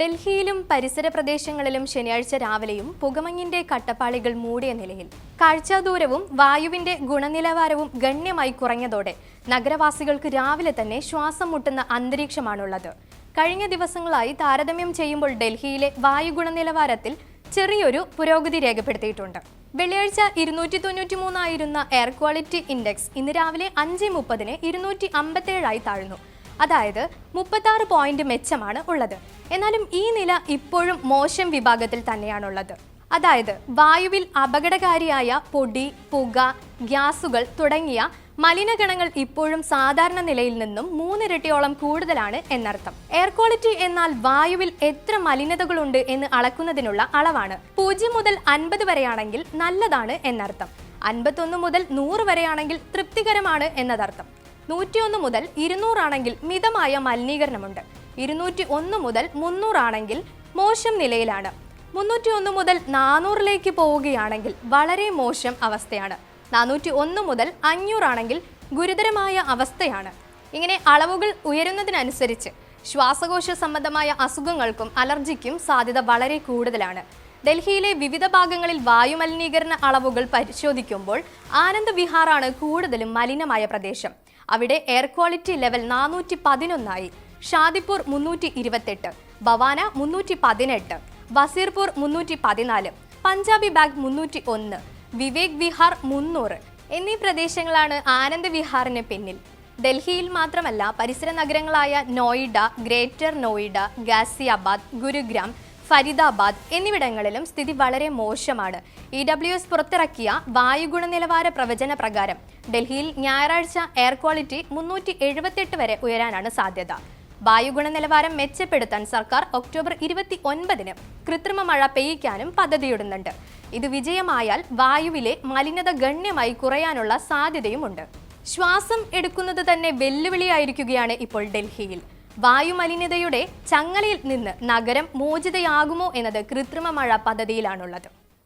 ഡൽഹിയിലും പരിസര പ്രദേശങ്ങളിലും ശനിയാഴ്ച രാവിലെയും പുകമഞ്ഞിന്റെ കട്ടപ്പാളികൾ മൂടിയ നിലയിൽ കാഴ്ചാദൂരവും വായുവിന്റെ ഗുണനിലവാരവും ഗണ്യമായി കുറഞ്ഞതോടെ നഗരവാസികൾക്ക് രാവിലെ തന്നെ ശ്വാസം മുട്ടുന്ന അന്തരീക്ഷമാണുള്ളത്. കഴിഞ്ഞ ദിവസങ്ങളായി താരതമ്യം ചെയ്യുമ്പോൾ ഡൽഹിയിലെ വായു ഗുണനിലവാരത്തിൽ ചെറിയൊരു പുരോഗതി രേഖപ്പെടുത്തിയിട്ടുണ്ട്. വെള്ളിയാഴ്ച ഇരുന്നൂറ്റി തൊണ്ണൂറ്റി മൂന്നായിരുന്ന എയർ ക്വാളിറ്റി ഇൻഡെക്സ് ഇന്ന് രാവിലെ അഞ്ച് മുപ്പതിന് ഇരുന്നൂറ്റി അമ്പത്തേഴായി താഴ്ന്നു. അതായത് മുപ്പത്താറ് പോയിന്റ് മെച്ചമാണ് ഉള്ളത്. എന്നാലും ഈ നില ഇപ്പോഴും മോശം വിഭാഗത്തിൽ തന്നെയാണുള്ളത്. അതായത് വായുവിൽ അപകടകാരിയായ പൊടി പുക ഗ്യാസുകൾ തുടങ്ങിയ മലിനഗണങ്ങൾ ഇപ്പോഴും സാധാരണ നിലയിൽ നിന്നും മൂന്നിരട്ടിയോളം കൂടുതലാണ് എന്നർത്ഥം. എയർ ക്വാളിറ്റി എന്നാൽ വായുവിൽ എത്ര മലിനതകളുണ്ട് എന്ന് അളക്കുന്നതിനുള്ള അളവാണ്. പൂജ്യം മുതൽ അൻപത് വരെയാണെങ്കിൽ നല്ലതാണ് എന്നർത്ഥം. അൻപത്തൊന്ന് മുതൽ നൂറ് വരെയാണെങ്കിൽ തൃപ്തികരമാണ് എന്നതർത്ഥം. നൂറ്റിയൊന്ന് മുതൽ ഇരുന്നൂറാണെങ്കിൽ മിതമായ മലിനീകരണമുണ്ട്. ഇരുന്നൂറ്റി ഒന്ന് മുതൽ മുന്നൂറാണെങ്കിൽ മോശം നിലയിലാണ്. മുന്നൂറ്റി ഒന്ന് മുതൽ നാനൂറിലേക്ക് പോവുകയാണെങ്കിൽ വളരെ മോശം അവസ്ഥയാണ്. നാനൂറ്റി ഒന്ന് മുതൽ അഞ്ഞൂറാണെങ്കിൽ ഗുരുതരമായ അവസ്ഥയാണ്. ഇങ്ങനെ അളവുകൾ ഉയരുന്നതിനനുസരിച്ച് ശ്വാസകോശ സംബന്ധമായ അസുഖങ്ങൾക്കും അലർജിക്കും സാധ്യത വളരെ കൂടുതലാണ്. ഡൽഹിയിലെ വിവിധ ഭാഗങ്ങളിൽ വായുമലിനീകരണ അളവുകൾ പരിശോധിക്കുമ്പോൾ ആനന്ദ് വിഹാറാണ് കൂടുതലും മലിനമായ പ്രദേശം. അവിടെ എയർ ക്വാളിറ്റി ലെവൽ നാനൂറ്റി പതിനൊന്നായി ഷാദിപ്പൂർ മുന്നൂറ്റി ഇരുപത്തെട്ട് ഭവാന മുന്നൂറ്റി പതിനെട്ട് വസീർപൂർ മുന്നൂറ്റി പതിനാല് പഞ്ചാബി ബാഗ് മുന്നൂറ്റി ഒന്ന് വിവേക് വിഹാർ മുന്നൂറ് എന്നീ പ്രദേശങ്ങളാണ് ആനന്ദ് വിഹാറിന് പിന്നിൽ. ഡൽഹിയിൽ മാത്രമല്ല പരിസര നഗരങ്ങളായ നോയിഡ ഗ്രേറ്റർ നോയിഡ ഗാസിയാബാദ് ഗുരുഗ്രാം ഫരീദാബാദ് എന്നിവിടങ്ങളിലും സ്ഥിതി വളരെ മോശമാണ്. ഇ ഡബ്ല്യു എസ് പുറത്തിറക്കിയ വായു ഗുണനിലവാര പ്രവചന പ്രകാരം ഡൽഹിയിൽ ഞായറാഴ്ച എയർ ക്വാളിറ്റി മുന്നൂറ്റി എഴുപത്തെട്ട് വരെ ഉയരാനാണ് സാധ്യത. വായു ഗുണനിലവാരം മെച്ചപ്പെടുത്താൻ സർക്കാർ ഒക്ടോബർ ഇരുപത്തി ഒൻപതിന് കൃത്രിമ മഴ പെയ്യിക്കാനും പദ്ധതിയിടുന്നുണ്ട്. ഇത് വിജയമായാൽ വായുവിലെ മലിനത ഗണ്യമായി കുറയാനുള്ള സാധ്യതയുമുണ്ട്. ശ്വാസം എടുക്കുന്നത് തന്നെ വെല്ലുവിളിയായിരിക്കുകയാണ് ഇപ്പോൾ ഡൽഹിയിൽ. വായുമലിനതയുടെ ചങ്ങലയിൽ നിന്ന് നഗരം മോചിതയാകുമോ എന്നത് കൃത്രിമ മഴ പദ്ധതിയിലാണുള്ളത്.